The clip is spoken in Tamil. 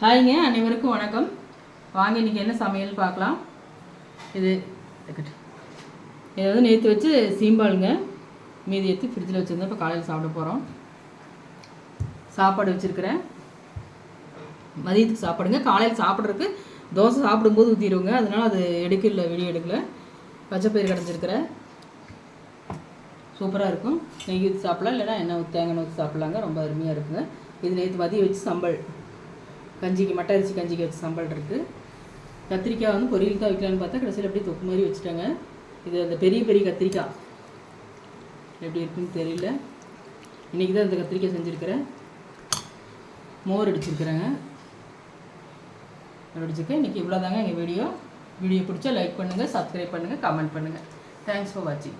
ஹாய்ங்க அனைவருக்கும் வணக்கம். வாங்க இன்றைக்கி என்ன சமையல் பார்க்கலாம். இது இருக்கட்டு. வந்து நேற்று வச்சு சீம்பாலுங்க மீதி எடுத்து ஃப்ரிட்ஜில் வச்சுருந்தோம். இப்போ காலையில் சாப்பிட போகிறோம் சாப்பாடு வச்சுருக்கிறேன். மதியத்துக்கு சாப்பாடுங்க. காலையில் சாப்பிட்றதுக்கு தோசை சாப்பிடும்போது ஊற்றிடுவோங்க அதனால் அது எடுக்கல வெளியே எடுக்கல. பச்சைப்பயிறு கடைஞ்சிருக்கிறேன். சூப்பராக இருக்கும். நெய் ஊற்றி சாப்பிடலாம். இல்லைன்னா எண்ணெய் தேங்காய் ஊற்றி சாப்பிட்லாங்க. ரொம்ப அருமையாக இருக்குங்க. இது நேற்று மதியம் வச்சு சம்பல். கஞ்சிக்கு மட்டை அரிசி கஞ்சிக்கு வச்சு சம்பல் இருக்குது கத்திரிக்காய் வந்து பொரியல் தான் வைக்கலான்னு பார்த்தா கடைசியில் அப்படியே தொக்கு மாதிரி வச்சுட்டாங்க. இது அந்த பெரிய பெரிய கத்திரிக்காய். எப்படி இருக்குன்னு தெரியல. இன்றைக்கி தான் இந்த கத்திரிக்காய் செஞ்சுருக்கிறேன். மோர் அடிச்சிருக்கிறேங்க. அடிச்சிருக்கேன். இன்றைக்கி இவ்வளோதாங்க எங்கள் வீடியோ. வீடியோ பிடிச்சா லைக் பண்ணுங்கள் சப்ஸ்கிரைப் பண்ணுங்கள் கமெண்ட் பண்ணுங்கள் தேங்க்ஸ் ஃபார் வாட்சிங்